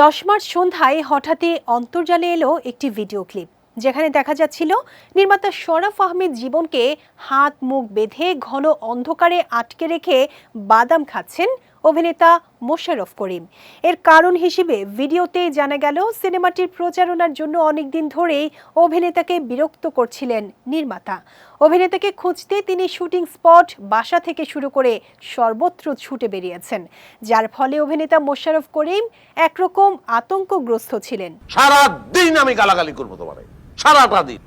দশ মার্চ সন্ধ্যায় হঠাৎই অন্তর্জালে এলো একটি ভিডিও ক্লিপ। যেখানে দেখা যাচ্ছিল নির্মাতা শরাফ আহমেদ জীবনকে হাত মুখ বেঁধে ঘন অন্ধকারে আটকে রেখে বাদাম খাচ্ছেন অভিনেতা মোশাররফ করিম। এর কারণ হিসেবে ভিডিওতেই জানা গেল সিনেমাটির প্রচারণার জন্য অনেকদিন ধরেই অভিনেতাকে বিরক্ত করছিলেন নির্মাতা। অভিনেতাকে খুঁজতে তিনি শুটিং স্পট বাসা থেকে শুরু করে সর্বত্র ছুটে বেরিয়েছেন যার ফলে অভিনেতা মোশাররফ করিম একরকম আতঙ্কগ্রস্ত ছিলেন। সারা দিন আমি গালাগালি করব তোমারে। সারাটা দিন।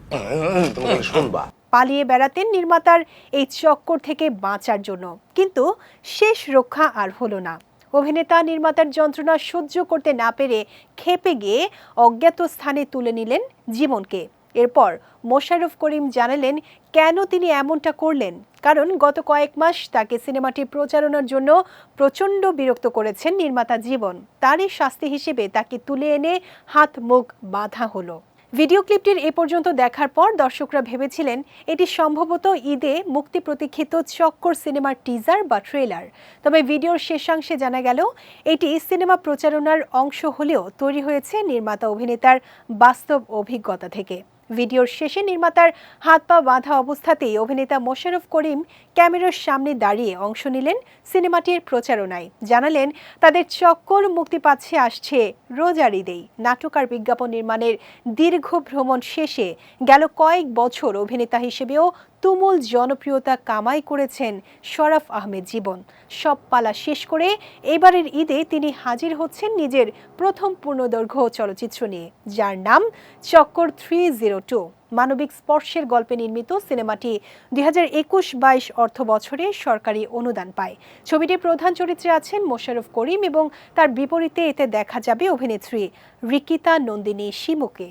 তুমি শুনবা। পালিয়ে বেড়াতেন নির্মাতার এই চক্কর থেকে বাঁচার জন্য। কিন্তু শেষ রক্ষা আর হলো না। অভিনেতা, নির্মাতার যন্ত্রণা সহ্য করতে না পেরে খেপে গিয়ে অজ্ঞাত স্থানে তুলে নিলেন জীবনকে। এরপর মোশাররফ করিম জানালেন, কেন তিনি এমনটা করলেন? কারণ গত কয়েক মাস তাকে সিনেমাটি প্রচারণার জন্য প্রচণ্ড বিরক্ত করেছেন নির্মাতা জীবন। তারই শাস্তি হিসেবে তাকে তুলে এনে হাত মুখ বাঁধা হলো। ভিডিও ক্লিপটির এ পর্যন্ত দেখার পর দর্শকরা ভেবেছিলেন এটি সম্ভবত ঈদে মুক্তি প্রতীক্ষিত চক্কর সিনেমার টিজার বা ট্রেলার। তবে ভিডিওর শেষাংশে জানা গেল, এটি সিনেমা প্রচারণার অংশ হলেও তৈরি হয়েছে নির্মাতা অভিনেতার বাস্তব অভিজ্ঞতা থেকে। ভিডিওর শেষে নির্মাতার হাত পা বাঁধা অবস্থাতেই অভিনেতা মোশারফ করিম ক্যামেরার সামনে দাঁড়িয়ে অংশ নিলেন সিনেমাটির প্রচারণায়। জানালেন, তাদের চক্কর মুক্তি পাচ্ছে, আসছে রোজার ঈদেই। নাটক আর বিজ্ঞাপন নির্মাণের দীর্ঘ ভ্রমণ শেষে গেল কয়েক বছর অভিনেতা হিসেবেও তুমুল জনপ্রিয়তা কামাই করেছেন শরাফ আহমেদ জীবন। সব পালা শেষ করে এবারের ঈদে তিনি হাজির হচ্ছেন নিজের প্রথম পূর্ণদৈর্ঘ্য চলচ্চিত্র নিয়ে, যার নাম চক্কর থ্রি জিরো টু। মানবিক স্পর্শের গল্পে নির্মিত সিনেমাটি দুই হাজার একুশ বাইশ অর্থ বছরে সরকারি অনুদান পায়। ছবিটির প্রধান চরিত্রে আছেন মোশাররফ করিম এবং তার বিপরীতে এতে দেখা যাবে অভিনেত্রী রিকিতা নন্দিনী শিমুকে।